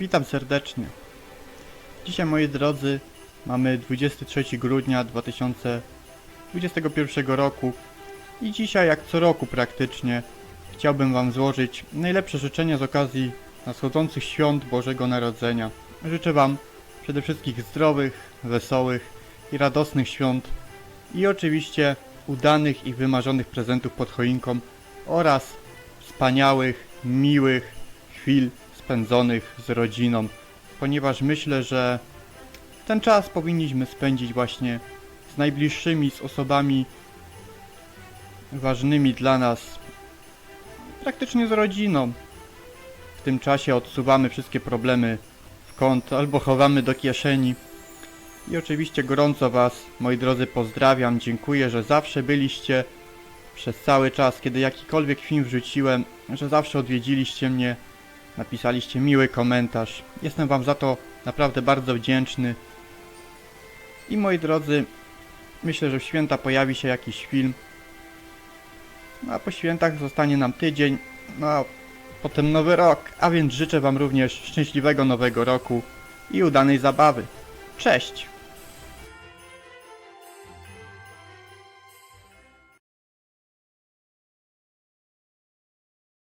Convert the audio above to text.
Witam serdecznie. Dzisiaj, moi drodzy, mamy 23 grudnia 2021 roku i dzisiaj, jak co roku praktycznie, chciałbym Wam złożyć najlepsze życzenia z okazji nadchodzących świąt Bożego Narodzenia. Życzę Wam przede wszystkim zdrowych, wesołych i radosnych świąt i oczywiście udanych i wymarzonych prezentów pod choinką oraz wspaniałych, miłych chwil spędzonych z rodziną, ponieważ myślę, że ten czas powinniśmy spędzić właśnie z najbliższymi, z osobami ważnymi dla nas, praktycznie z rodziną. W tym czasie odsuwamy wszystkie problemy w kąt albo chowamy do kieszeni. I oczywiście gorąco Was, moi drodzy, pozdrawiam. Dziękuję, że zawsze byliście przez cały czas, kiedy jakikolwiek film wrzuciłem, że zawsze odwiedziliście mnie, napisaliście miły komentarz. Jestem Wam za to naprawdę bardzo wdzięczny. I moi drodzy, myślę, że w święta pojawi się jakiś film. No a po świętach zostanie nam tydzień, no a potem nowy rok. A więc życzę Wam również szczęśliwego nowego roku i udanej zabawy. Cześć!